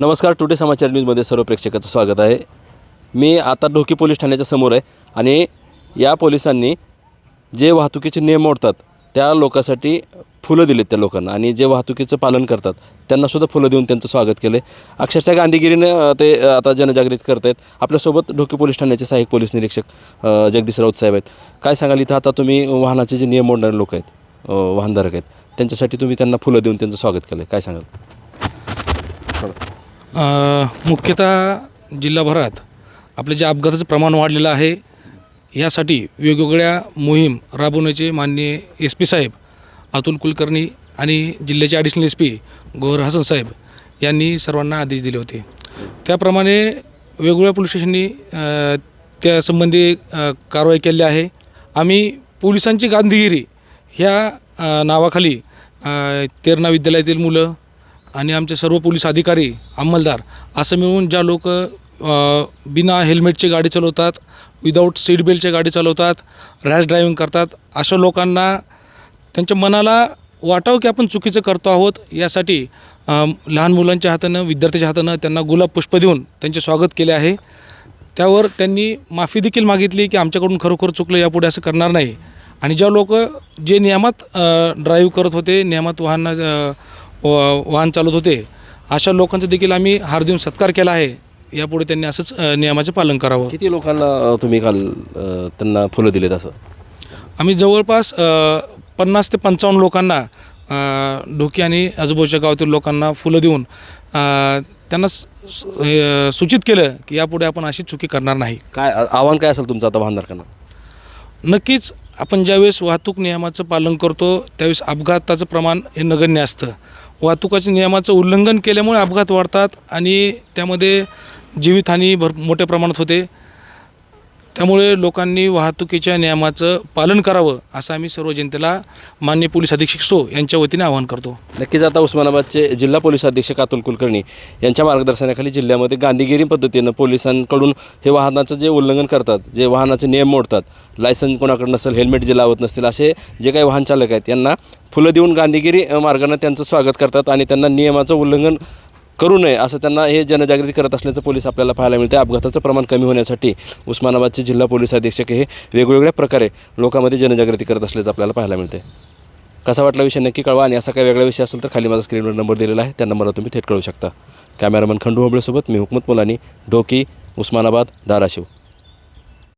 नमस्कार टुडे समाचार न्यूजमध्ये सर्व प्रेक्षकाचं स्वागत आहे. मी आता ढोकी पोलीस ठाण्याच्या समोर आहे आणि या पोलिसांनी जे वाहतुकीचे नियम मोडतात त्या लोकांसाठी फुलं दिलेत त्या लोकांना आणि जे वाहतुकीचं पालन करतात त्यांनासुद्धा फुलं देऊन त्यांचं स्वागत केलं आहे अक्षरशः गांधीगिरीनं ते आता जनजागृत करत आहेत आपल्यासोबत ढोकी पोलीस ठाण्याचे सहाय्यक पोलीस निरीक्षक जगदीश राऊत साहेब आहेत. काय सांगाल इथं आता तुम्ही वाहनाचे जे नियम मोडणारे लोक आहेत वाहनधारक आहेत त्यांच्यासाठी तुम्ही त्यांना फुलं देऊन त्यांचं स्वागत केलं आहे काय सांगाल? मुख्यतः जिल्हाभरात आपले जे अपघाताचं प्रमाण वाढलेलं आहे यासाठी वेगवेगळ्या मोहीम राबवण्याचे माननीय एस पी साहेब अतुल कुलकर्णी आणि जिल्ह्याचे additional S P Gaur Hasan साहेब यांनी सर्वांना आदेश दिले होते. त्याप्रमाणे वेगवेगळ्या पोलीस स्टेशननी त्यासंबंधी कारवाई केली आहे. आम्ही पोलिसांची गांधीगिरी ह्या नावाखाली तेरणा विद्यालयातील मुलं आणि आमचे सर्व पोलीस अधिकारी अंमलदार असं मिळून ज्या लोक बिना हेल्मेटची गाडी चालवतात विदाऊट सीट बेल्टची गाडी चालवतात रॅश ड्रायव्हिंग करतात अशा लोकांना त्यांच्या मनाला वाटावं की आपण चुकीचं करतो आहोत यासाठी लहान मुलांच्या हातानं विद्यार्थ्याच्या हातानं त्यांना गुलाब पुष्प देऊन त्यांचे स्वागत केले आहे. त्यावर त्यांनी माफी देखील मागितली की आमच्याकडून खरोखर चुकलं यापुढे असं करणार नाही. आणि ज्या लोक जे नियमात ड्राईव्ह करत होते नियमात वाहन वाहन चालवत होते. अशा लोकांचा देखील आम्ही हार देऊन सत्कार केला आहे. यापुढे त्यांनी असंच नियमाचं पालन करावं. किती लोकांना तुम्ही काल त्यांना फुलं दिलेत असं? आम्ही जवळपास पन्नास ते पंचावन्न लोकांना ढोकी आणि आजूबाजूच्या गावातील लोकांना फुलं देऊन त्यांना सूचित केलं की यापुढे आपण अशी चुकी करणार नाही. काय आव्हान काय असेल तुमचं आता वाहनधारकांना नक्कीच आपण ज्यावेळेस वाहतूक नियमाचं पालन करतो त्यावेळेस अपघाताचं प्रमाण हे नगण्य असतं. वाहतुकाच्या नियमाचं उल्लंघन केल्यामुळे अपघात वाढतात आणि त्यामध्ये जीवितहानी भर मोठ्या प्रमाणात होते. त्यामुळे लोकांनी वाहतुकीच्या नियमाचं पालन करावं असं आम्ही सर्व जनतेला मान्य पोलीस अधीक्षक सो यांच्या वतीने आवाहन करतो. नक्कीच आता उस्मानाबादचे जिल्हा पोलीस अधीक्षक अतुल कुलकर्णी यांच्या मार्गदर्शनाखाली जिल्ह्यामध्ये गांधीगिरी पद्धतीनं पोलिसांकडून हे वाहनाचं जे उल्लंघन करतात जे वाहनाचे नियम मोडतात लायसन्स कोणाकडे नसेल हेल्मेट जे लावत नसतील असे जे काही वाहन चालक आहेत यांना फुलं देऊन गांधीगिरी मार्गानं त्यांचं स्वागत करतात आणि त्यांना नियमाचं उल्लंघन करू नये असं त्यांना हे जनजागृती करत असल्याचं पोलीस आपल्याला पाहायला मिळते अपघाताचं प्रमाण कमी होण्यासाठी उस्मानाबादचे जिल्हा पोलीस अधीक्षक हे वेगवेगळ्या प्रकारे लोकांमध्ये जनजागृती करत असल्याचं आपल्याला पाहायला मिळते कसा वाटला विषय? नक्की कळवा. आणि असा काही वेगळा विषय असेल तर खाली माझा स्क्रीनवर नंबर दिलेला आहे. त्या नंबरवर तुम्ही थेट कळू शकता. कॅमेरामन खंडू होबळेसोबत मी हुकमत मुलानी ढोकी उस्मानाबाद धाराशिव.